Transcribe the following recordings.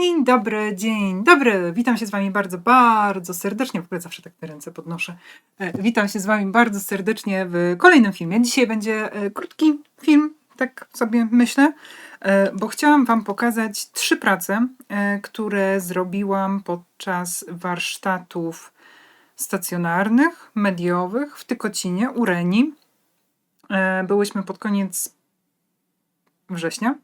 Dzień dobry, dzień dobry. Witam się z Wami bardzo, bardzo serdecznie. W ogóle zawsze tak te ręce podnoszę. E, Witam się z Wami bardzo serdecznie w kolejnym filmie. Dzisiaj będzie e, krótki film, tak sobie myślę, e, bo chciałam Wam pokazać trzy prace, które zrobiłam podczas warsztatów stacjonarnych, mediowych w Tykocinie, u Reni. E, Byłyśmy pod koniec września.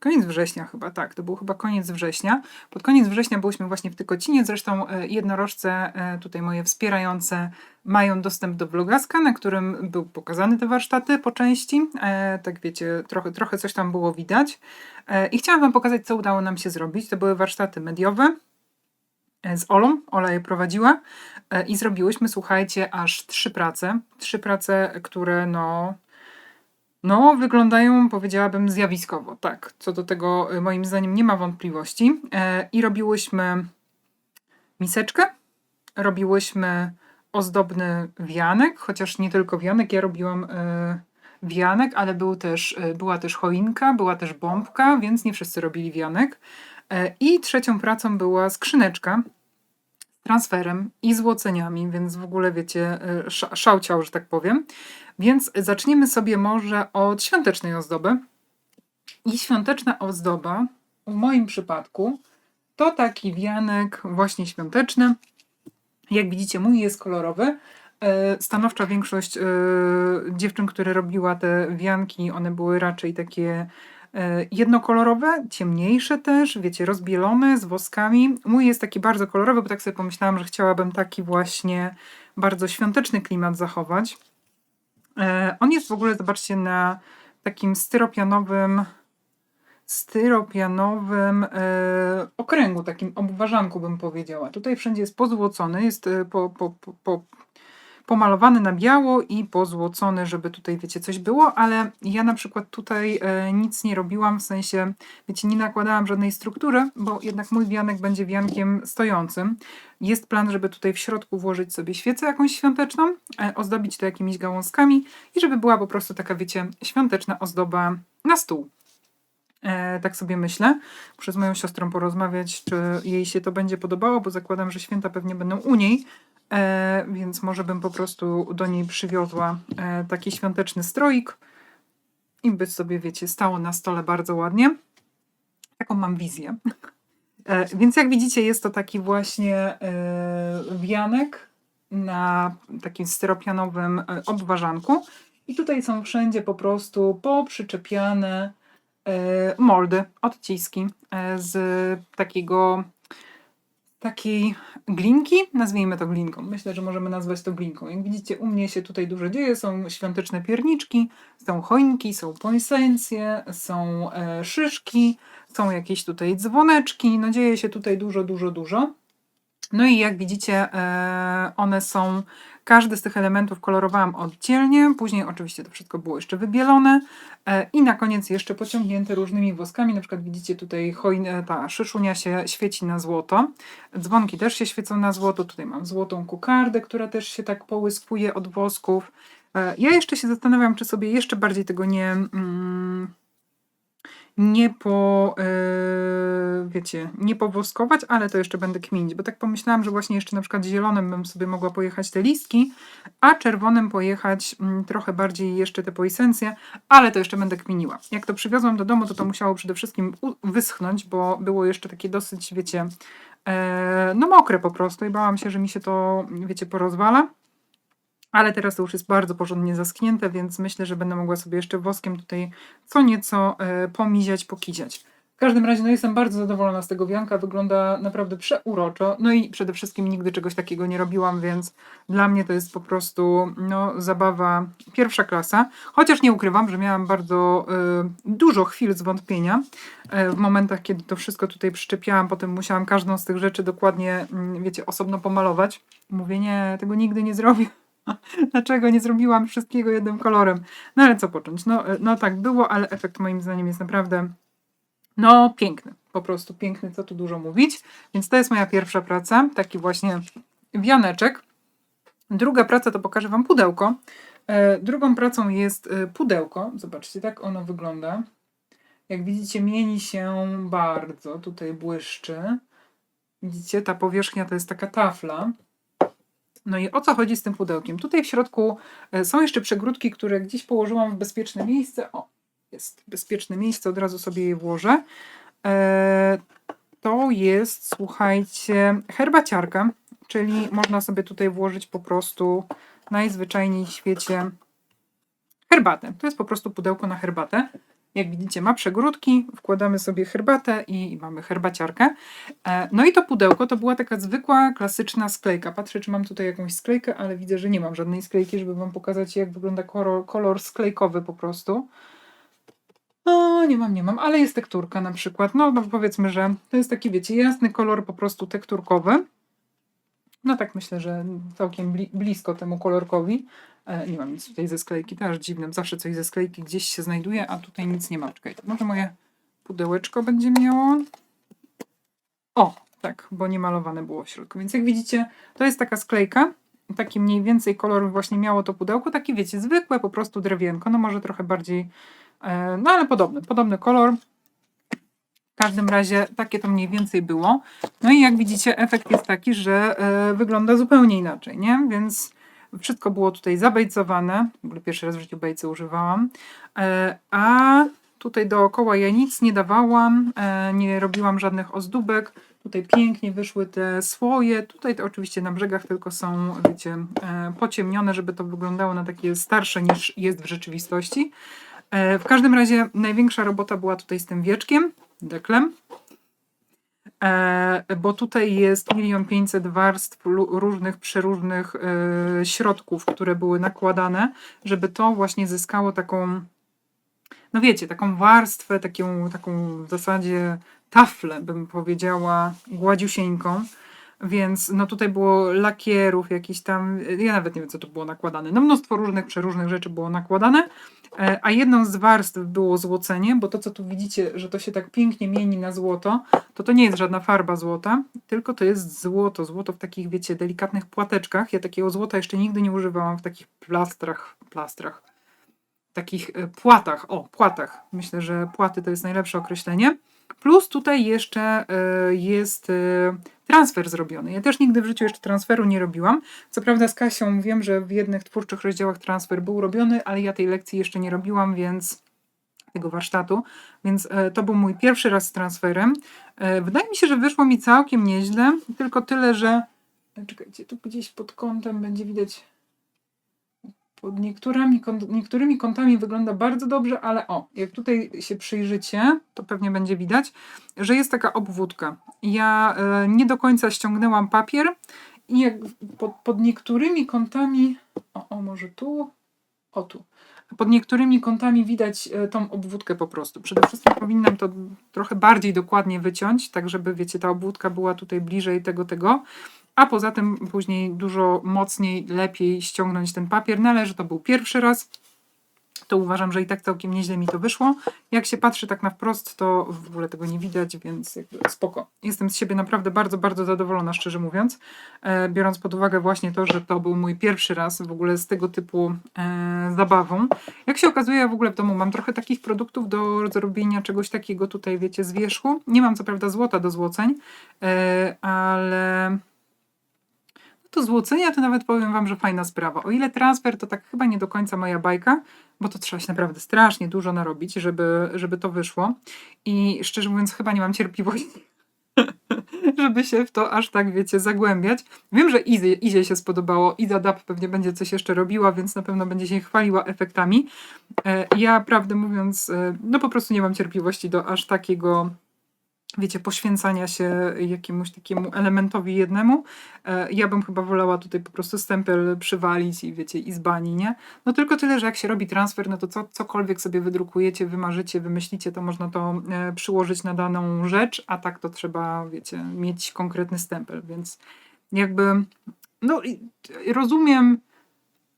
Koniec września chyba, tak. To był chyba koniec września. Pod koniec września byliśmy właśnie w Tykocinie. Zresztą e, jednorożce, e, tutaj moje wspierające, mają dostęp do vlogaska, na którym był pokazany te warsztaty po części. E, tak wiecie, trochę, trochę coś tam było widać. I chciałam Wam pokazać, co udało nam się zrobić. To były warsztaty mediowe z Olą. Ola je prowadziła. I zrobiłyśmy, słuchajcie, aż trzy prace. Trzy prace, które no no, wyglądają, powiedziałabym, zjawiskowo. Tak, co do tego y, moim zdaniem nie ma wątpliwości. E, I robiłyśmy miseczkę, robiłyśmy ozdobny wianek, chociaż nie tylko wianek, ja robiłam e, wianek, ale był też, e, była też choinka, była też bombka, więc nie wszyscy robili wianek. E, I trzecią pracą była skrzyneczka transferem i złoceniami, więc w ogóle wiecie, e, sza- szałciał, że tak powiem. Więc zaczniemy sobie może od świątecznej ozdoby. I świąteczna ozdoba w moim przypadku to taki wianek właśnie świąteczny. Jak widzicie, mój jest kolorowy. E, Stanowcza większość e, dziewczyn, które robiła te wianki, one były raczej takie jednokolorowe, ciemniejsze też, wiecie, rozbielone z woskami. Mój jest taki bardzo kolorowy, bo tak sobie pomyślałam, że chciałabym taki właśnie bardzo świąteczny klimat zachować. E, On jest w ogóle, zobaczcie, na takim styropianowym, styropianowym e, okręgu, takim obwarzanku bym powiedziała. Tutaj wszędzie jest pozłocony, jest e, po, po, po, po, pomalowany na biało i pozłocony, żeby tutaj, wiecie, coś było, ale ja na przykład tutaj e, nic nie robiłam, w sensie, wiecie, nie nakładałam żadnej struktury, bo jednak mój wianek będzie wiankiem stojącym. Jest plan, żeby tutaj w środku włożyć sobie świecę jakąś świąteczną, e, ozdobić to jakimiś gałązkami i żeby była po prostu taka, wiecie, świąteczna ozdoba na stół. E, tak sobie myślę. Muszę z moją siostrą porozmawiać, czy jej się to będzie podobało, bo zakładam, że święta pewnie będą u niej, e, więc może bym po prostu do niej przywiozła e, taki świąteczny stroik i by sobie, wiecie, stało na stole bardzo ładnie. Taką mam wizję. E, więc jak widzicie, jest to taki właśnie e, wianek na takim styropianowym e, obwarzanku. I tutaj są wszędzie po prostu poprzyczepiane e, moldy, odciski e, z takiego takiej glinki, nazwijmy to glinką. Myślę, że możemy nazwać to glinką. Jak widzicie, u mnie się tutaj dużo dzieje. Są świąteczne pierniczki, są choinki, są poinsencje, są e, szyszki, są jakieś tutaj dzwoneczki. No dzieje się tutaj dużo, dużo, dużo. No i jak widzicie, e, one są, każdy z tych elementów kolorowałam oddzielnie, później oczywiście to wszystko było jeszcze wybielone e, i na koniec jeszcze pociągnięte różnymi woskami, na przykład widzicie tutaj hojn, ta szyszunia się świeci na złoto, dzwonki też się świecą na złoto, tutaj mam złotą kukardę, która też się tak połyskuje od wosków. E, Ja jeszcze się zastanawiam, czy sobie jeszcze bardziej tego nie... Mm, nie po, yy, wiecie, nie powoskować, ale to jeszcze będę kminić, bo tak pomyślałam, że właśnie jeszcze na przykład zielonym bym sobie mogła pojechać te listki, a czerwonym pojechać mm, trochę bardziej jeszcze te poisencje, ale to jeszcze będę kminiła. Jak to przywiozłam do domu, to to musiało przede wszystkim wyschnąć, bo było jeszcze takie dosyć, wiecie, e, no mokre po prostu i bałam się, że mi się to, wiecie, porozwala. Ale teraz to już jest bardzo porządnie zaschnięte, więc myślę, że będę mogła sobie jeszcze woskiem tutaj co nieco e, pomiziać, pokiziać. W każdym razie no jestem bardzo zadowolona z tego wianka, wygląda naprawdę przeuroczo. No i przede wszystkim nigdy czegoś takiego nie robiłam, więc dla mnie to jest po prostu no, zabawa pierwsza klasa. Chociaż nie ukrywam, że miałam bardzo e, dużo chwil zwątpienia e, w momentach, kiedy to wszystko tutaj przyczepiałam. Potem musiałam każdą z tych rzeczy dokładnie, mm, wiecie, osobno pomalować. Mówię, nie, tego nigdy nie zrobię. Dlaczego nie zrobiłam wszystkiego jednym kolorem? No ale co począć? No, e, no tak było, ale efekt moim zdaniem jest naprawdę no piękny. Po prostu piękny, co tu dużo mówić. Więc to jest moja pierwsza praca, taki właśnie wianeczek. Druga praca to pokażę Wam pudełko. E, drugą pracą jest e, pudełko. Zobaczcie, tak ono wygląda. Jak widzicie, mieni się bardzo. Tutaj błyszczy. Widzicie, ta powierzchnia to jest taka tafla. No i o co chodzi z tym pudełkiem? Tutaj w środku e, są jeszcze przegródki, które gdzieś położyłam w bezpieczne miejsce. O, jest bezpieczne miejsce, od razu sobie je włożę. E, to jest, słuchajcie, herbaciarka, czyli można sobie tutaj włożyć po prostu najzwyczajniej w świecie herbatę. To jest po prostu pudełko na herbatę. Jak widzicie, ma przegródki, wkładamy sobie herbatę i mamy herbaciarkę. E, No i to pudełko to była taka zwykła, klasyczna sklejka. Patrzę, czy mam tutaj jakąś sklejkę, ale widzę, że nie mam żadnej sklejki, żeby wam pokazać, jak wygląda kolor, kolor sklejkowy po prostu. No, nie mam, nie mam, ale jest tekturka na przykład. No, no powiedzmy, że to jest taki, wiecie, jasny kolor po prostu tekturkowy. No tak myślę, że całkiem bli blisko temu kolorkowi. E, nie mam nic tutaj ze sklejki, to aż dziwne. Zawsze coś ze sklejki gdzieś się znajduje, a tutaj nic nie mam. Czekaj, może moje pudełeczko będzie miało. O, tak, bo nie malowane było w środku. Więc jak widzicie, to jest taka sklejka. Taki mniej więcej kolor właśnie miało to pudełko. Taki wiecie, zwykłe po prostu drewienko. No może trochę bardziej, e, no ale podobny, podobny kolor. W każdym razie takie to mniej więcej było. No i jak widzicie, efekt jest taki, że e, wygląda zupełnie inaczej, nie? Więc wszystko było tutaj zabejcowane. W ogóle pierwszy raz w życiu bejcy używałam. E, a tutaj dookoła ja nic nie dawałam, e, nie robiłam żadnych ozdóbek. Tutaj pięknie wyszły te słoje. Tutaj to oczywiście na brzegach tylko są, wiecie, pociemnione, żeby to wyglądało na takie starsze niż jest w rzeczywistości. W każdym razie największa robota była tutaj z tym wieczkiem, deklem. E, bo tutaj jest milion pięćset warstw różnych, przeróżnych e, środków, które były nakładane, żeby to właśnie zyskało taką, no wiecie, taką warstwę, taką, taką w zasadzie taflę, bym powiedziała, gładziusieńką. Więc no tutaj było lakierów, jakiś tam, ja nawet nie wiem, co tu było nakładane. No mnóstwo różnych, przeróżnych rzeczy było nakładane. E, A jedną z warstw było złocenie, bo to, co tu widzicie, że to się tak pięknie mieni na złoto, to to nie jest żadna farba złota, tylko to jest złoto. Złoto w takich, wiecie, delikatnych płateczkach. Ja takiego złota jeszcze nigdy nie używałam w takich plastrach, plastrach, takich e, płatach. O, płatach. Myślę, że płaty to jest najlepsze określenie. Plus tutaj jeszcze e, jest transfer zrobiony. Ja też nigdy w życiu jeszcze transferu nie robiłam. Co prawda z Kasią wiem, że w jednych twórczych rozdziałach transfer był robiony, ale ja tej lekcji jeszcze nie robiłam, więc tego warsztatu, więc e, to był mój pierwszy raz z transferem. E, wydaje mi się, że wyszło mi całkiem nieźle, tylko tyle, że e, czekajcie, tu gdzieś pod kątem będzie widać pod niektórymi, niektórymi kątami wygląda bardzo dobrze, ale o, jak tutaj się przyjrzycie, to pewnie będzie widać, że jest taka obwódka. Ja e, nie do końca ściągnęłam papier i jak pod, pod niektórymi kątami, o, o może tu, o tu, pod niektórymi kątami widać e, tą obwódkę po prostu. Przede wszystkim powinnam to trochę bardziej dokładnie wyciąć, tak żeby, wiecie, ta obwódka była tutaj bliżej tego, tego. A poza tym później dużo mocniej, lepiej ściągnąć ten papier. Należy, to był pierwszy raz. To uważam, że i tak całkiem nieźle mi to wyszło. Jak się patrzy tak na wprost, to w ogóle tego nie widać, więc spoko. Jestem z siebie naprawdę bardzo, bardzo zadowolona, szczerze mówiąc. E, biorąc pod uwagę właśnie to, że to był mój pierwszy raz w ogóle z tego typu e, zabawą. Jak się okazuje, ja w ogóle w domu mam trochę takich produktów do zrobienia czegoś takiego tutaj, wiecie, z wierzchu. Nie mam co prawda złota do złoceń, e, ale to złocenia to nawet powiem wam, że fajna sprawa. O ile transfer to tak chyba nie do końca moja bajka, bo to trzeba się naprawdę strasznie dużo narobić, żeby, żeby to wyszło. I szczerze mówiąc, chyba nie mam cierpliwości, żeby się w to aż tak, wiecie, zagłębiać. Wiem, że Izie, Izie się spodobało. Iza Dab pewnie będzie coś jeszcze robiła, więc na pewno będzie się chwaliła efektami. E, Ja, prawdę mówiąc, e, no po prostu nie mam cierpliwości do aż takiego wiecie, poświęcania się jakiemuś takiemu elementowi jednemu. E, Ja bym chyba wolała tutaj po prostu stempel przywalić i wiecie, i z bani, nie? No tylko tyle, że jak się robi transfer, no to co, cokolwiek sobie wydrukujecie, wymarzycie, wymyślicie, to można to e, przyłożyć na daną rzecz, a tak to trzeba, wiecie, mieć konkretny stempel, więc jakby, no rozumiem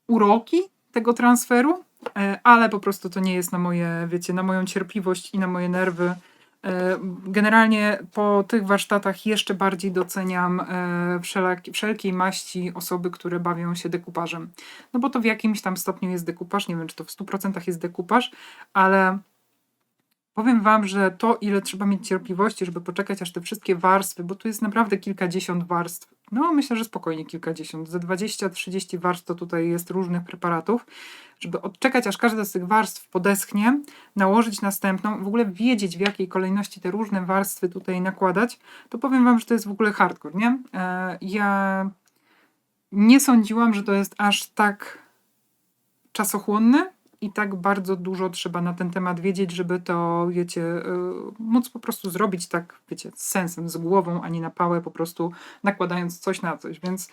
uroki tego transferu, e, ale po prostu to nie jest na moje, wiecie, na moją cierpliwość i na moje nerwy. E, Generalnie po tych warsztatach jeszcze bardziej doceniam e, wszelkiej maści osoby, które bawią się dekupażem. No bo to w jakimś tam stopniu jest dekupaż, nie wiem czy to w 100% jest dekupaż, ale powiem Wam, że to, ile trzeba mieć cierpliwości, żeby poczekać, aż te wszystkie warstwy, bo tu jest naprawdę kilkadziesiąt warstw. No, myślę, że spokojnie kilkadziesiąt. Ze 20-30 warstw to tutaj jest różnych preparatów, żeby odczekać, aż każda z tych warstw podeschnie, nałożyć następną, w ogóle wiedzieć, w jakiej kolejności te różne warstwy tutaj nakładać, to powiem Wam, że to jest w ogóle hardcore, nie? E, ja nie sądziłam, że to jest aż tak czasochłonne i tak bardzo dużo trzeba na ten temat wiedzieć, żeby to, wiecie, yy, móc po prostu zrobić tak, wiecie, z sensem, z głową, a nie na pałę, po prostu nakładając coś na coś. Więc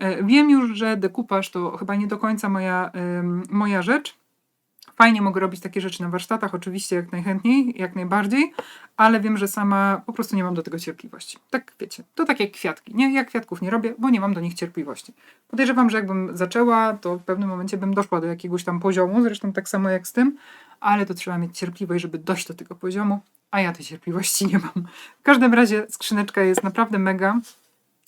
yy, wiem już, że dekupaż to chyba nie do końca moja, moja rzecz. Fajnie mogę robić takie rzeczy na warsztatach, oczywiście jak najchętniej, jak najbardziej, ale wiem, że sama po prostu nie mam do tego cierpliwości. Tak wiecie, to tak jak kwiatki. Nie, ja kwiatków nie robię, bo nie mam do nich cierpliwości. Podejrzewam, że jakbym zaczęła, to w pewnym momencie bym doszła do jakiegoś tam poziomu, zresztą tak samo jak z tym, ale to trzeba mieć cierpliwość, żeby dojść do tego poziomu, a ja tej cierpliwości nie mam. W każdym razie skrzyneczka jest naprawdę mega.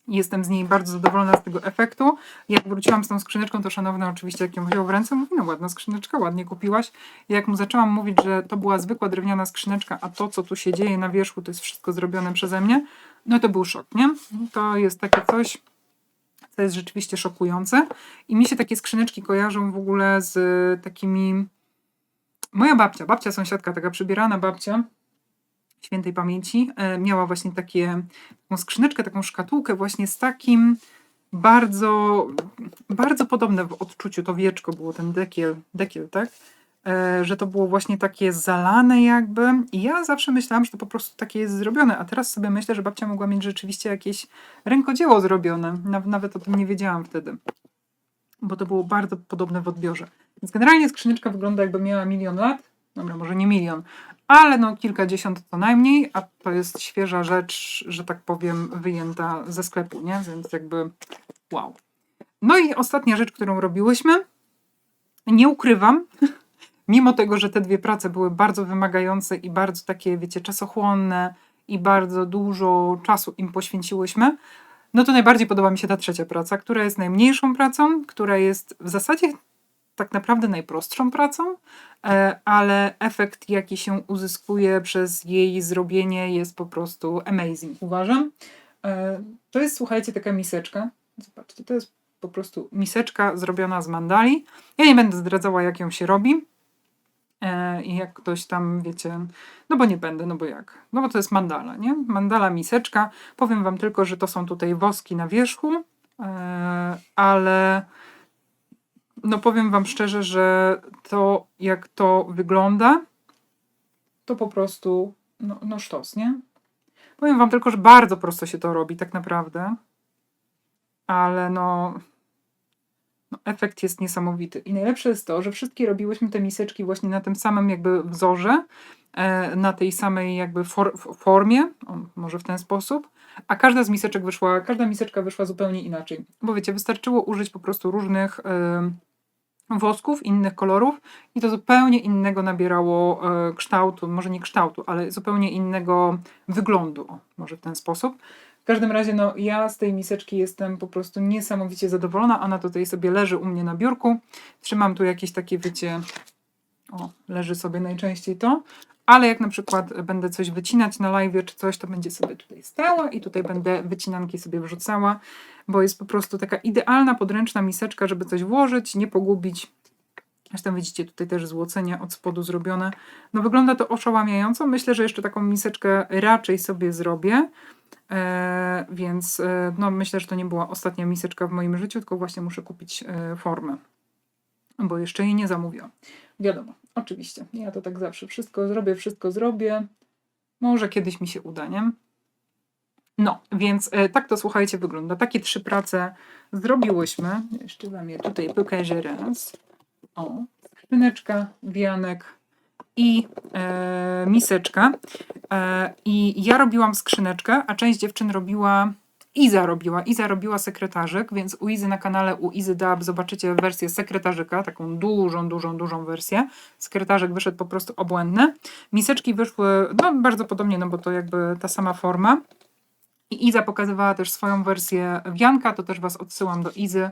Jestem z niej bardzo zadowolona z tego efektu. Jak wróciłam z tą skrzyneczką, to szanowna oczywiście, jak ją wziął w ręce, mówi, no ładna skrzyneczka, ładnie kupiłaś. Jak mu zaczęłam mówić, że to była zwykła drewniana skrzyneczka, a to, co tu się dzieje na wierzchu, to jest wszystko zrobione przeze mnie, no to był szok, nie? To jest takie coś, co jest rzeczywiście szokujące. I mi się takie skrzyneczki kojarzą w ogóle z takimi... Moja babcia, babcia sąsiadka, taka przybierana babcia, świętej pamięci, e, miała właśnie takie, taką skrzyneczkę, taką szkatułkę właśnie z takim bardzo, bardzo podobne w odczuciu to wieczko było, ten dekiel, dekiel tak? E, że to było właśnie takie zalane jakby i ja zawsze myślałam, że to po prostu takie jest zrobione, a teraz sobie myślę, że babcia mogła mieć rzeczywiście jakieś rękodzieło zrobione, nawet o tym nie wiedziałam wtedy, bo to było bardzo podobne w odbiorze. Więc generalnie skrzyneczka wygląda jakby miała milion lat, dobra, może nie milion, ale no kilkadziesiąt co najmniej, a to jest świeża rzecz, że tak powiem, wyjęta ze sklepu, nie? Więc jakby wow. No i ostatnia rzecz, którą robiłyśmy, nie ukrywam, mimo tego, że te dwie prace były bardzo wymagające i bardzo takie, wiecie, czasochłonne i bardzo dużo czasu im poświęciłyśmy, no to najbardziej podoba mi się ta trzecia praca, która jest najmniejszą pracą, która jest w zasadzie tak naprawdę najprostszą pracą, e, ale efekt, jaki się uzyskuje przez jej zrobienie, jest po prostu amazing, uważam. E, to jest, słuchajcie, taka miseczka. Zobaczcie, to jest po prostu miseczka zrobiona z mandali. Ja nie będę zdradzała, jak ją się robi. E, I jak ktoś tam, wiecie, no bo nie będę, no bo jak? No bo to jest mandala, nie? Mandala miseczka. Powiem Wam tylko, że to są tutaj woski na wierzchu, ale no powiem Wam szczerze, że to jak to wygląda, to po prostu no, no sztos, nie? Powiem Wam tylko, że bardzo prosto się to robi tak naprawdę, ale no, no efekt jest niesamowity. I najlepsze jest to, że wszystkie robiłyśmy te miseczki właśnie na tym samym jakby wzorze, e, na tej samej jakby for, formie, może w ten sposób, a każda z miseczek wyszła, każda miseczka wyszła zupełnie inaczej. Bo wiecie, wystarczyło użyć po prostu różnych... Yy, wosków innych kolorów i to zupełnie innego nabierało e, kształtu, może nie kształtu, ale zupełnie innego wyglądu, o, może w ten sposób. W każdym razie, no, ja z tej miseczki jestem po prostu niesamowicie zadowolona. Ona tutaj sobie leży u mnie na biurku. Trzymam tu jakieś takie, wiecie, o, leży sobie najczęściej to, ale jak na przykład będę coś wycinać na live czy coś, to będzie sobie tutaj stała i tutaj będę wycinanki sobie wrzucała, bo jest po prostu taka idealna, podręczna miseczka, żeby coś włożyć, nie pogubić. Zresztą widzicie tutaj też złocenie od spodu zrobione. No wygląda to oszałamiająco. Myślę, że jeszcze taką miseczkę raczej sobie zrobię. E, więc e, no, myślę, że to nie była ostatnia miseczka w moim życiu, tylko właśnie muszę kupić e, formę, bo jeszcze jej nie zamówiłam. Wiadomo, oczywiście. Ja to tak zawsze wszystko zrobię, wszystko zrobię. Może kiedyś mi się uda, nie? No, więc e, tak to słuchajcie wygląda. Takie trzy prace zrobiłyśmy. Jeszcze wam je tutaj pokażę raz. O, skrzyneczka, wianek i e, miseczka. E, I ja robiłam skrzyneczkę, a część dziewczyn robiła Iza robiła. Iza robiła sekretarzyk, więc u Izy na kanale, u Izy Dab zobaczycie wersję sekretarzyka, taką dużą, dużą, dużą wersję. Sekretarzyk wyszedł po prostu obłędny. Miseczki wyszły no, bardzo podobnie, no bo to jakby ta sama forma. I Iza pokazywała też swoją wersję wianka, to też Was odsyłam do Izy.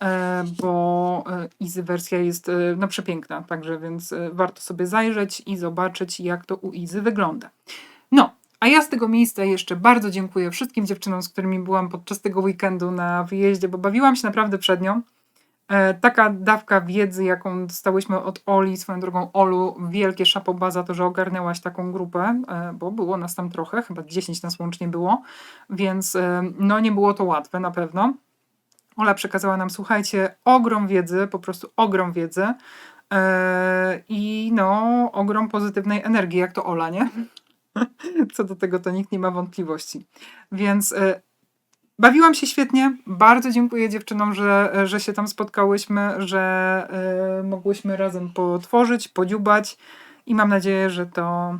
e, bo e, Izy wersja jest e, no, przepiękna, także więc warto sobie zajrzeć i zobaczyć, jak to u Izy wygląda. A ja z tego miejsca jeszcze bardzo dziękuję wszystkim dziewczynom, z którymi byłam podczas tego weekendu na wyjeździe, bo bawiłam się naprawdę przed nią. E, taka dawka wiedzy, jaką dostałyśmy od Oli, swoją drogą Olu, wielkie szapoba za to, że ogarnęłaś taką grupę, e, bo było nas tam trochę, chyba 10 nas łącznie było, więc e, no nie było to łatwe na pewno. Ola przekazała nam, słuchajcie, ogrom wiedzy, po prostu ogrom wiedzy e, i no ogrom pozytywnej energii, jak to Ola, nie? Co do tego to nikt nie ma wątpliwości. Więc e, bawiłam się świetnie. Bardzo dziękuję dziewczynom, że, że się tam spotkałyśmy, że e, mogłyśmy razem potworzyć, podziubać i mam nadzieję, że to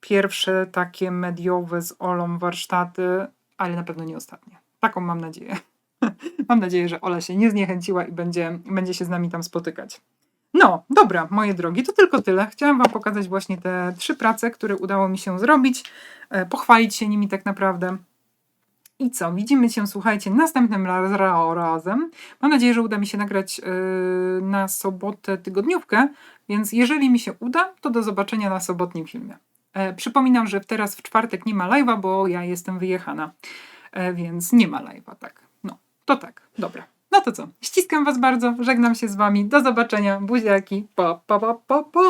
pierwsze takie mediowe z Olą warsztaty, ale na pewno nie ostatnie. Taką mam nadzieję. mam nadzieję, że Ola się nie zniechęciła i będzie, będzie się z nami tam spotykać. No, dobra, moje drogi, to tylko tyle. Chciałam Wam pokazać właśnie te trzy prace, które udało mi się zrobić, e, pochwalić się nimi tak naprawdę. I co? Widzimy się, słuchajcie, następnym raz- ra- razem. Mam nadzieję, że uda mi się nagrać yy, na sobotę tygodniówkę, więc jeżeli mi się uda, to do zobaczenia na sobotnim filmie. E, przypominam, że teraz w czwartek nie ma live'a, bo ja jestem wyjechana, e, więc nie ma live'a, tak. No, to tak, dobra. No to co? Ściskam Was bardzo, żegnam się z Wami. Do zobaczenia, buziaki. Pa, pa, pa, pa, pa.